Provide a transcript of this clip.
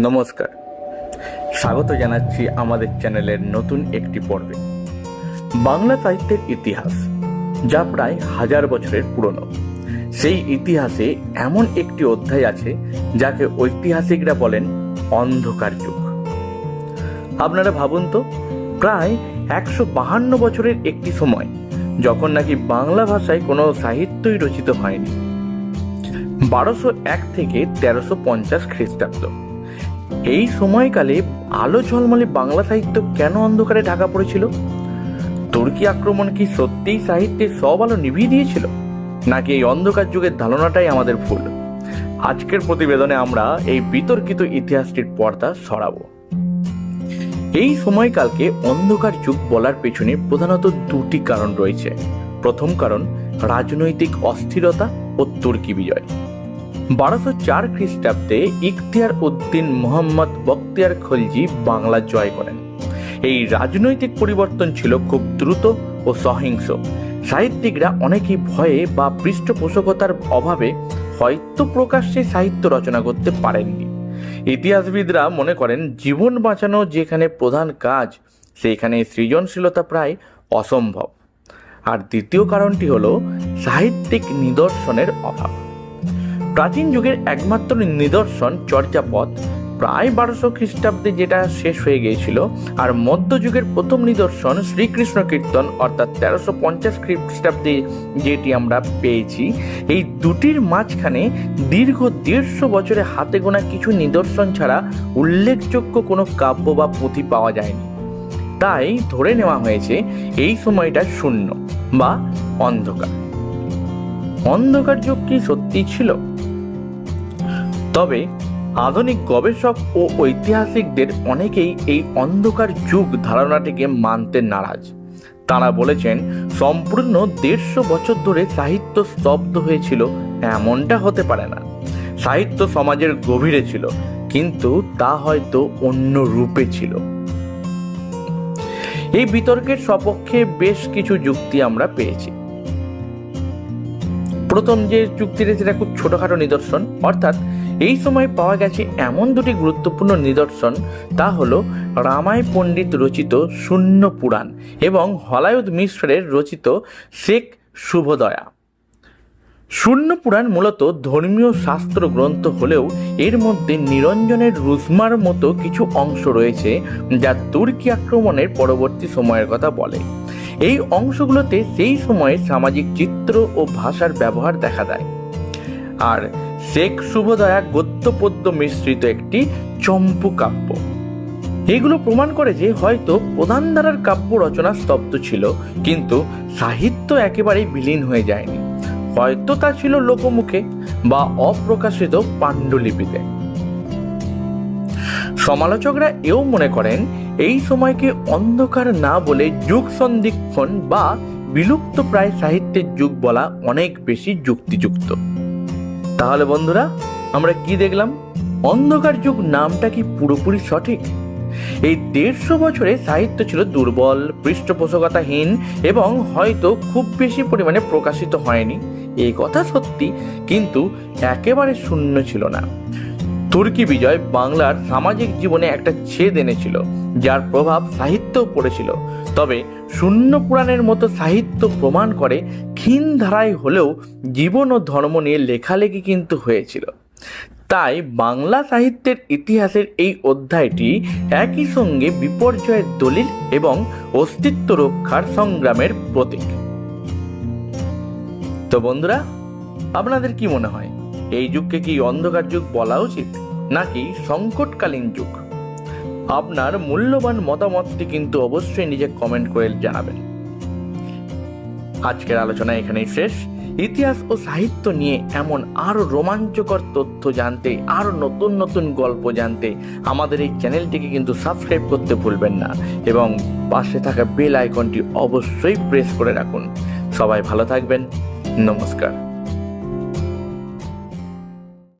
নমস্কার। স্বাগত জানাচ্ছি আমাদের চ্যানেলের নতুন একটি পর্বে। বাংলা সাহিত্যের ইতিহাস, যা প্রায় হাজার বছরের পুরনো। সেই ইতিহাসে এমন একটি অধ্যায় আছে, যাকে ঐতিহাসিকরা বলেন অন্ধকার যুগ। আপনারা ভাবুন তো, প্রায় একশো বাহান্ন বছরের একটি সময়, যখন নাকি বাংলা ভাষায় কোনো সাহিত্যই রচিত হয়নি। বারোশো এক থেকে তেরোশো পঞ্চাশ খ্রিস্টাব্দ। এই সময়কালে আলো ঝলমলে বাংলা সাহিত্য কেন অন্ধকারে ঢাকা পড়েছিল? তুর্কি আক্রমণ কি সত্যিই সাহিত্যের সব আলো নিভিয়ে দিয়েছিল? নাকি এই অন্ধকার যুগের ধারণাটাই আমাদের ভুল? আজকের প্রতিবেদনে আমরা এই বিতর্কিত ইতিহাসটির পর্দা সরাবো। এই সময়কালকে অন্ধকার যুগ বলার পেছনে প্রধানত দুটি কারণ রয়েছে। প্রথম কারণ, রাজনৈতিক অস্থিরতা ও তুর্কি বিজয়। বারোশো চার খ্রিস্টাব্দে ইখতিয়ার উদ্দিন মোহাম্মদ বখতিয়ার খলজি বাংলা জয় করেন। এই রাজনৈতিক পরিবর্তন ছিল খুব দ্রুত ও সহিংস। সাহিত্যিকরা অনেকেই ভয়ে বা পৃষ্ঠপোষকতার অভাবে হয়তো প্রকাশ্যে সাহিত্য রচনা করতে পারেননি। ইতিহাসবিদরা মনে করেন, জীবন বাঁচানো যেখানে প্রধান কাজ সেইখানে সৃজনশীলতা প্রায় অসম্ভব। আর দ্বিতীয় কারণটি হলো, সাহিত্যিক নিদর্শনের অভাব। প্রাচীন যুগের একমাত্র নিদর্শন চর্যাপদ। প্রায় বারোশো খ্রিস্টাব্দে যেটা শেষ হয়ে গিয়েছিল, আর মধ্যযুগের প্রথম নিদর্শন শ্রীকৃষ্ণ কীর্তন, অর্থাৎ তেরোশো পঞ্চাশ খ্রিস্টাব্দে যেটি আমরা পেয়েছি, এই দুটির মাঝখানে দীর্ঘ দেড়শো বছরে হাতে গোনা কিছু নিদর্শন ছাড়া উল্লেখযোগ্য কোনো কাব্য বা পুঁথি পাওয়া যায়নি। তাই ধরে নেওয়া হয়েছে, এই সময়টা শূন্য বা অন্ধকার। অন্ধকার যুগ কি সত্যি ছিল? তবে আধুনিক গবেষক ও ঐতিহাসিকদের অনেকেই এই অন্ধকার যুগ ধারণাটিকে মানতে নারাজ। তারা বলেছেন, সম্পূর্ণ দেড়শো বছর ধরে সাহিত্য স্তব্ধ হয়েছিল, এমনটা হতে পারে না। সাহিত্য সমাজের গভীরে ছিল, কিন্তু তা হয়তো অন্য রূপে ছিল। এই বিতর্কের সপক্ষে বেশ কিছু যুক্তি আমরা পেয়েছি। প্রথম যে যুক্তিটা, সেটা খুব ছোটখাটো নিদর্শন, অর্থাৎ এই সময় পাওয়া গেছে এমন দুটি গুরুত্বপূর্ণ নিদর্শন, তা হল রামায় পণ্ডিত রচিত শূন্য পুরাণ এবং হলায়ুদ মিশ্রের রচিত শেখ শুভদয়া। শূন্য পুরাণ মূলত ধর্মীয় শাস্ত্র গ্রন্থ হলেও এর মধ্যে নিরঞ্জনের রুজমার মতো কিছু অংশ রয়েছে যা তুর্কি আক্রমণের পরবর্তী সময়ের কথা বলে। এই অংশগুলোতে সেই সময়ে সামাজিক চিত্র ও ভাষার ব্যবহার দেখা দেয়। আর শেখ শুভদয়া গদ্য পদ্য মিশ্রিত একটি চম্পু কাব্য। এগুলো প্রমাণ করে যে হয়তো প্রধান ধারার কাব্য রচনা স্তব্ধ ছিল, কিন্তু সাহিত্য একেবারেই বিলীন হয়ে যায়নি। হয়তো তা ছিল লোকমুখে বা অপ্রকাশিত পাণ্ডুলিপিতে। সমালোচকরা এও মনে করেন, এই সময়কে অন্ধকার না বলে যুগ সন্ধিক্ষণ বা বিলুপ্ত প্রায় সাহিত্যের যুগ বলা অনেক বেশি যুক্তিযুক্ত। তাহলে বন্ধুরা, আমরা কি দেখলাম? অন্ধকার যুগ নামটা কি পুরোপুরি সঠিক? এই দেড়শো বছরে সাহিত্য ছিল দুর্বল, পৃষ্ঠপোষকতাহীন এবং হয়তো খুব বেশি পরিমাণে প্রকাশিত হয়নি। এই কথা সত্যি, কিন্তু একেবারে শূন্য ছিল না। তুর্কি বিজয় বাংলার সামাজিক জীবনে একটা ছেদ এনেছিল, যার প্রভাব সাহিত্যেও পড়েছিল। তবে শূন্য পুরাণের মতো সাহিত্য প্রমাণ করে ক্ষীণ ধারায় হলেও জীবন ও ধর্ম নিয়ে লেখালেখি কিন্তু হয়েছিল। তাই বাংলা সাহিত্যের ইতিহাসের এই অধ্যায়টি একই সঙ্গে বিপর্যয়ের দলিল এবং অস্তিত্ব রক্ষার সংগ্রামের প্রতীক। তো বন্ধুরা, আপনাদের কি মনে হয়, এই যুগকে কি অন্ধকার যুগ বলা উচিত, নাকি সংকটকালীন যুগ? আপনার মূল্যবান মতামতটি কিন্তু অবশ্যই নিজে কমেন্ট করে জানাবেন। আজকের আলোচনা এখানেই শেষ। ইতিহাস ও সাহিত্য নিয়ে এমন আরও রোমাঞ্চকর তথ্য জানতে আরও নতুন নতুন গল্প জানতে আমাদের এই চ্যানেলটিকে কিন্তু সাবস্ক্রাইব করতে ভুলবেন না এবং পাশে থাকা বেল আইকনটি অবশ্যই প্রেস করে রাখুন। সবাই ভালো থাকবেন। নমস্কার।